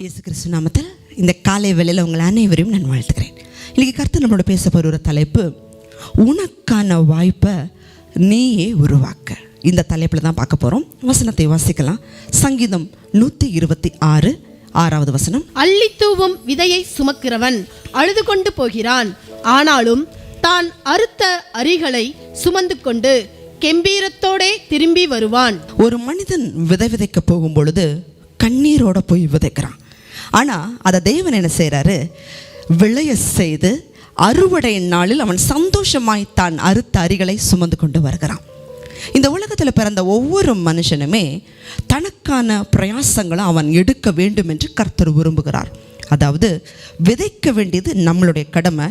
இயேசு கிறிஸ்து நாமத்தில் இந்த காலை வேளையில் உங்கள் அனைவரையும் நான் வாழ்த்துக்கிறேன் இன்னைக்கு கருத்து நம்மளோட பேச போகிற ஒரு தலைப்பு உனக்கான வாய்ப்பை நீயே உருவாக்க. இந்த தலைப்பில் தான் பார்க்க போகிறோம் வசனத்தை வாசிக்கலாம். சங்கீதம் நூற்றி இருபத்தி ஆறு ஆறாவது வசனம். அள்ளி தூவும் விதையை சுமக்கிறவன் அழுது கொண்டு போகிறான். ஆனாலும் தான் அறுத்த அரிகளை சுமந்து கொண்டு கெம்பீரத்தோடே திரும்பி வருவான். ஒரு மனிதன் விதை விதைக்க போகும் பொழுது கண்ணீரோட போய் விதைக்கிறான். ஆனால் அதை தேவன் என்ன செய்கிறாரு விளைய செய்து அறுவடை நாளில் அவன் சந்தோஷமாய் தான் அறுத்த அரிகளை சுமந்து கொண்டு வருகிறான். இந்த உலகத்தில் பிறந்த ஒவ்வொரு மனுஷனுமே தனக்கான பிரயாசங்களை அவன் எடுக்க வேண்டும் என்று கர்த்தர் விரும்புகிறார். அதாவது விதைக்க வேண்டியது நம்மளுடைய கடமை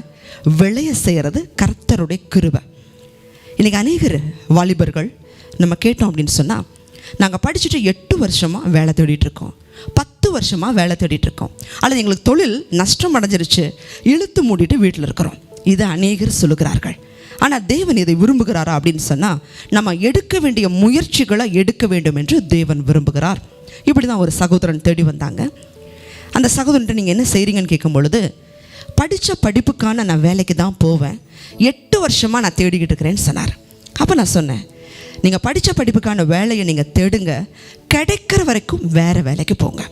விளைய செய்கிறது கர்த்தருடைய கிருவை இன்றைக்கி அநேகர் வாலிபர்கள் நம்ம கேட்டோம் அப்படின்னு சொன்னால் நாங்கள் படிச்சுட்டு எட்டு வருஷமாக வேலை தேடிட்டு இருக்கோம். பத்து வருஷமாக வேலை தேடிட்டு இருக்கோம். அல்லது எங்களுக்கு தொழில் நஷ்டம் அடைஞ்சிருச்சு. இழுத்து மூடிட்டு வீட்டில் இருக்கிறோம். இதை அநேகர் சொல்லுகிறார்கள். ஆனால் தேவன் இதை விரும்புகிறாரா அப்படின்னு சொன்னால் நம்ம எடுக்க வேண்டிய முயற்சிகளை எடுக்க வேண்டும் என்று தேவன் விரும்புகிறார். இப்படி தான் ஒரு சகோதரன் தேடி வந்தாங்க. அந்த சகோதரன்ட்ட நீங்கள் என்ன செய்கிறீங்கன்னு கேட்கும் பொழுது படித்த படிப்புக்கான நான் வேலைக்கு தான் போவேன். எட்டு வருஷமாக நான் தேடிக்கிட்டு இருக்கிறேன்னு சொன்னார். அப்போ நான் சொன்னேன் நீங்கள் படித்த படிப்புக்கான வேலையை நீங்கள் தேடுங்க. கிடைக்கிற வரைக்கும் வேறு வேலைக்கு போங்க.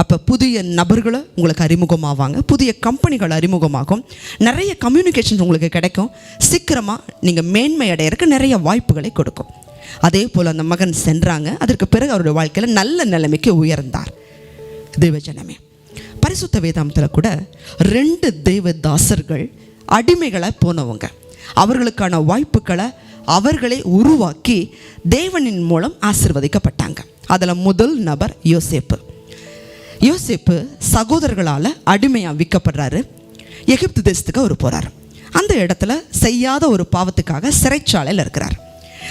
அப்போ புதிய நபர்களை உங்களுக்கு அறிமுகமாவாங்க. புதிய கம்பெனிகள் அறிமுகமாகும். நிறைய கம்யூனிகேஷன்ஸ் உங்களுக்கு கிடைக்கும். சீக்கிரமாக நீங்கள் மேன்மை அடையிறதுக்கு நிறைய வாய்ப்புகளை கொடுக்கும். அதே போல் அந்த மகன் சென்றாங்க. அதற்கு பிறகு அவருடைய வாழ்க்கையில் நல்ல நிலைமைக்கு உயர்ந்தார். தேவஜனமே. பரிசுத்த வேதாந்தத்தில் கூட ரெண்டு தேவதாசர்கள் அடிமைகளை போனவங்க. அவர்களுக்கான வாய்ப்புகளை அவர்களே உருவாக்கி தேவனின் மூலம் ஆசிர்வதிக்கப்பட்டாங்க. அதில் முதல் நபர் யோசேப்பு. யோசேப்பு சகோதரர்களால் அடிமையாக விற்கப்படுறாரு. எகிப்து தேசத்துக்கு அவர் போகிறார் அந்த இடத்துல செய்யாத ஒரு பாவத்துக்காக சிறைச்சாலையில் இருக்கிறார்.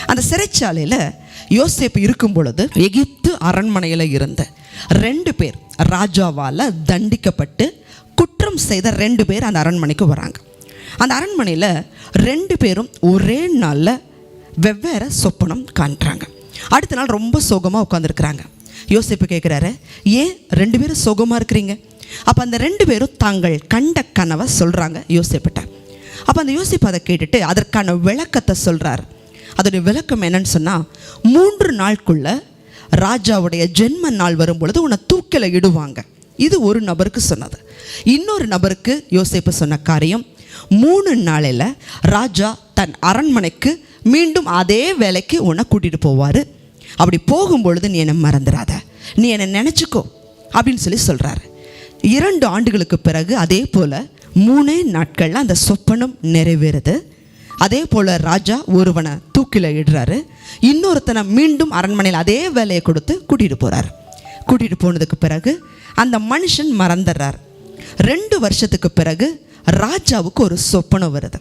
அந்த சிறைச்சாலையில் யோசேப்பு இருக்கும் பொழுது எகிப்து அரண்மனையில் இருந்த ரெண்டு பேர் ராஜாவால் தண்டிக்கப்பட்டு குற்றம் செய்த ரெண்டு பேர் அந்த அரண்மனைக்கு வராங்க. அந்த அரண்மனையில் ரெண்டு பேரும் ஒரே நாளில் வெவ்வேறு சொப்பனம் காண்றாங்க. அடுத்த நாள் ரொம்ப சோகமாக உட்காந்துருக்குறாங்க யோசிப்பு கேட்குறாரு ஏன் ரெண்டு பேரும் சுகமாக இருக்கிறீங்க? அப்போ அந்த ரெண்டு பேரும் தாங்கள் கண்ட கனவை சொல்கிறாங்க யோசிப்பிட்ட. அப்போ அந்த யோசிப்பு அதை கேட்டுட்டு அதற்கான விளக்கத்தை சொல்கிறார் அதோடைய விளக்கம் என்னன்னு சொன்னால் மூன்று நாளுக்குள்ள ராஜாவுடைய ஜென்ம நாள் வரும் பொழுது உன்னை தூக்கில இடுவாங்க. இது ஒரு நபருக்கு சொன்னது. இன்னொரு நபருக்கு யோசிப்பு சொன்ன காரியம் மூணு நாளில் ராஜா தன் அரண்மனைக்கு மீண்டும் அதே வேலைக்கு உன்னை கூட்டிகிட்டு போவார். அப்படி போகும்பொழுது நீ என்னை மறந்துடாத. நீ என்னை நினச்சிக்கோ அப்படின்னு சொல்லி சொல்கிறாரு இரண்டு ஆண்டுகளுக்கு பிறகு அதே போல் மூணே நாட்களில் அந்த சொப்பனம் நிறைவேறுது. அதே போல் ராஜா ஒருவனை தூக்கில இடுறாரு. இன்னொருத்தனை மீண்டும் அரண்மனையில் அதே வேலையை கொடுத்து கூட்டிகிட்டு போகிறார் கூட்டிகிட்டு போனதுக்கு பிறகு அந்த மனுஷன் மறந்துடுறார். ரெண்டு வருஷத்துக்கு பிறகு ராஜாவுக்கு ஒரு சொப்பனம் வருது.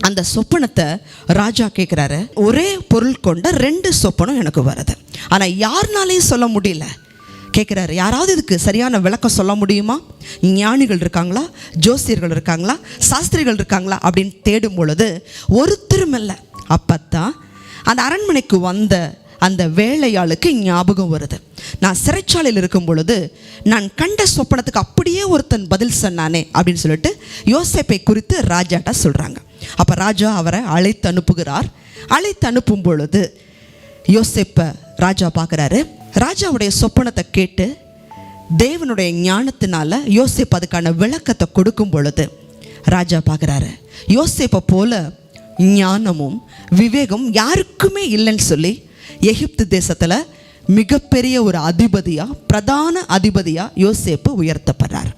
அந்த சொப்பனத்தை ராஜா கேட்குறாரு ஒரே பொருள் கொண்ட ரெண்டு சொப்பனம் எனக்கு வருது. ஆனால் யாருனாலையும் சொல்ல முடியல. கேட்குறாரு யாராவது இதுக்கு சரியான விளக்கம் சொல்ல முடியுமா? ஞானிகள் இருக்காங்களா? ஜோசியர்கள் இருக்காங்களா? சாஸ்திரிகள் இருக்காங்களா? அப்படின்னு தேடும் பொழுது ஒருத்தரும் இல்லை. அப்பத்தான் அந்த அரண்மனைக்கு வந்த அந்த வேலையாளுக்கு ஞாபகம் வருது. நான் சிறைச்சாலையில் இருக்கும் பொழுது நான் கண்ட சொப்பனத்துக்கு அப்படியே ஒருத்தன் பதில் சொன்னானே அப்படின்னு சொல்லிட்டு யோசேப்பை குறித்து ராஜாட்ட சொல்கிறாங்க அப்போ ராஜா அவரை அழைத்து அனுப்புகிறார். அழைத்து அனுப்பும் பொழுது யோசேப்பை ராஜா பார்க்குறாரு. ராஜாவுடைய சொப்பனத்தை கேட்டு தேவனுடைய ஞானத்தினால யோசேப் அதுக்கான விளக்கத்தை கொடுக்கும் பொழுது ராஜா பார்க்குறாரு. யோசேப்பை போல ஞானமும் விவேகம் யாருக்குமே இல்லைன்னு சொல்லி எகிப்து தேசத்தில் மிகப்பெரிய ஒரு அதிபதியாக பிரதான அதிபதியாக யோசேப்பு உயர்த்தப்படுறார்.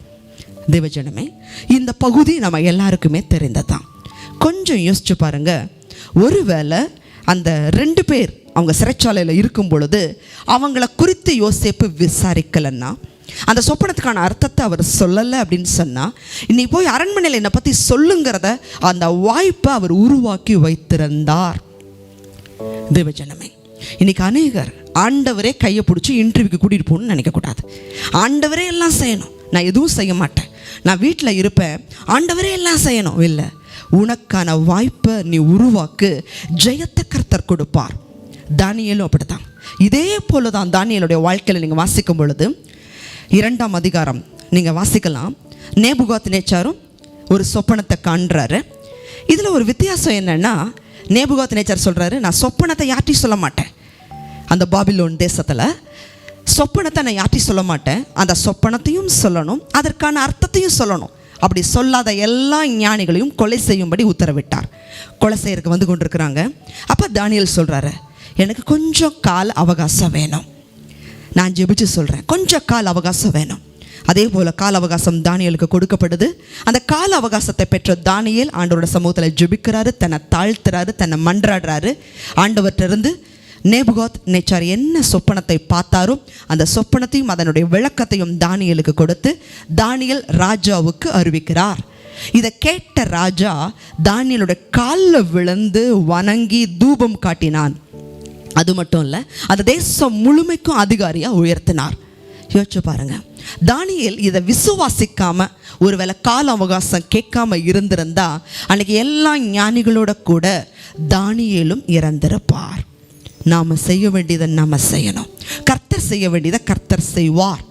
தேவஜனமே இந்த பகுதி நம்ம எல்லாருக்குமே தெரிந்ததான் கொஞ்சம் யோசிச்சு பாருங்க. ஒருவேளை அந்த ரெண்டு பேர் அவங்க சிறைச்சாலையில் இருக்கும் பொழுது அவங்கள குறித்து யோசிப்பு விசாரிக்கலைன்னா அந்த சொப்பனத்துக்கான அர்த்தத்தை அவர் சொல்லலை அப்படின்னு சொன்னால் இன்னைக்கு போய் அரண்மனையில் என்னை பற்றி சொல்லுங்கிறத அந்த வாய்ப்பை அவர் உருவாக்கி வைத்திருந்தார். தேவஜனமே இன்னைக்கு அநேகர் ஆண்டவரே கையை பிடிச்சி இன்டர்வியூக்கு கூட்டிகிட்டு போகணும்னு நினைக்கக்கூடாது ஆண்டவரே எல்லாம் செய்யணும். நான் எதுவும் செய்ய மாட்டேன். நான் வீட்டில் இருப்பேன். ஆண்டவரே எல்லாம் செய்யணும். இல்லை உனக்கான வாய்ப்பை நீ உருவாக்கு. ஜெயத்தை கர்த்தர் கொடுப்பார். தானியலும் அப்படித்தான். இதே போல தான் தானியலுடைய வாழ்க்கையில் நீங்கள் வாசிக்கும் பொழுது இரண்டாம் அதிகாரம் நீங்கள் வாசிக்கலாம். நேபுகாத் நேச்சாரும் ஒரு சொப்பனத்தை காண்றாரு. இதில் ஒரு வித்தியாசம் என்னென்னா நேபுகாத் நேச்சார் சொல்கிறாரு நான் சொப்பனத்தை யார்ட்டையும் சொல்ல மாட்டேன். அந்த பாபிலோன் தேசத்தில் சொப்பனத்தை நான் யார்ட்டையும் சொல்ல மாட்டேன். அந்த சொப்பனத்தையும் சொல்லணும் அதற்கான அர்த்தத்தையும் சொல்லணும். அப்படி சொல்லாத எல்லா ஞானிகளையும் கொலை செய்யும்படி உத்தரவிட்டார். கொலை செய்யறதுக்கு வந்து கொண்டிருக்கிறாங்க. அப்போ தானியல் சொல்கிறாரு எனக்கு கொஞ்சம் கால அவகாசம் வேணும். நான் ஜெபிச்சு சொல்கிறேன் கொஞ்சம் கால அவகாசம் வேணும். அதே போல் கால அவகாசம் தானியலுக்கு கொடுக்கப்படுது. அந்த கால அவகாசத்தை பெற்ற தானியல் ஆண்டவரோட சமூகத்தில் ஜெபிக்கிறாரு தன்னை தாழ்த்துறாரு தன்னை மன்றாடுறாரு. ஆண்டவர்கிட்ட இருந்து நேபுகாத் நேச்சார் என்ன சொப்பனத்தை பார்த்தாரோ அந்த சொப்பனத்தையும் அதனுடைய விளக்கத்தையும் தானியலுக்கு கொடுத்து தானியல் ராஜாவுக்கு அறிவிக்கிறார். இதை கேட்ட ராஜா தானியலுடைய காலில் விழுந்து வணங்கி தூபம் காட்டினான். அது மட்டும் இல்லை அந்த தேசம் முழுமைக்கும் அதிகாரியாக உயர்த்தினார். யோசிச்சு பாருங்க தானியல் இதை விசுவாசிக்காம ஒருவேளை கால அவகாசம் கேட்காம இருந்திருந்தா அன்னைக்கு எல்லா ஞானிகளோட கூட தானியலும் இறந்திருப்பார். நாம் செய்ய வேண்டியதை நாம் செய்யணும். கர்த்தர் செய்ய வேண்டியதை கர்த்தர் செய்வார்.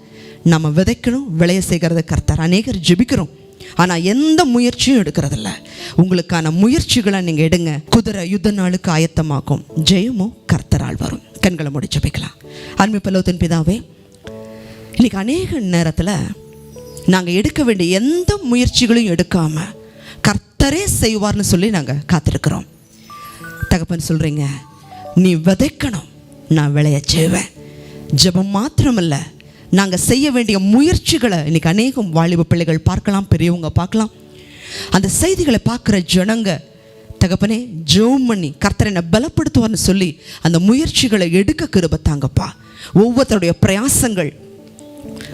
நம்ம விதைக்கணும் விளைய செய்கிறது கர்த்தர். அநேகர் ஜெபிக்கிறோம். ஆனால் எந்த முயற்சியும் எடுக்கிறதில்ல. உங்களுக்கான முயற்சிகளை நீங்கள் எடுங்க. குதிரை யுத்த நாளுக்கு ஆயத்தமாக்கும் ஜெயமும் கர்த்தரால் வரும். கண்களை முடிச்சு வைக்கலாம் அன்பு பல்லவத்தின் பிதாவே இன்னைக்கு அநேக நேரத்தில் நாங்கள் எடுக்க வேண்டிய எந்த முயற்சிகளையும் எடுக்காமல் கர்த்தரே செய்வார்னு சொல்லி நாங்கள் காத்திருக்கிறோம். தகப்பன் சொல்கிறீங்க நீ விதைக்கணும் நான் விளைய செய்வேன். ஜெபம் மாத்திரமல்ல நாங்கள் செய்ய வேண்டிய முயற்சிகளை இன்னைக்கு அநேகம் வாலிப பிள்ளைகள் பார்க்கலாம் பெரியவங்க பார்க்கலாம். அந்த செய்திகளை பார்க்குற ஜனங்க தகப்பனே ஜெபம் பண்ணி கர்த்தர் என்னை பலப்படுத்துவார்னு சொல்லி அந்த முயற்சிகளை எடுக்க கிருபத்தாங்கப்பா ஒவ்வொருத்தருடைய பிரயாசங்கள்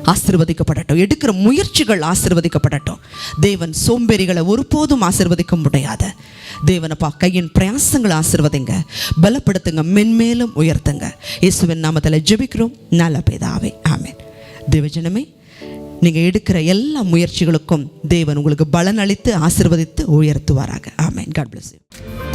ஆசிர்வதிக்கப்படட்டும். எடுக்கிற முயற்சிகள் ஆசிர்வதிக்கப்படட்டும். தேவன் சோம்பேறிகளை ஒருபோதும் ஆசிர்வதிக்க முடியாது. தேவனப்பா கையின் பிரயாசங்களை ஆசிர்வதிங்க. பலப்படுத்துங்க மென்மேலும் உயர்த்துங்க. இயேசுவின் நாமத்தில் ஜெபிக்கிறோம். நல்ல பேதாவே ஆமேன். தேவஜனமே நீங்கள் எடுக்கிற எல்லா முயற்சிகளுக்கும் தேவன் உங்களுக்கு பலன் அளித்து ஆசிர்வதித்து உயர்த்துவாராக. ஆமேன். God bless you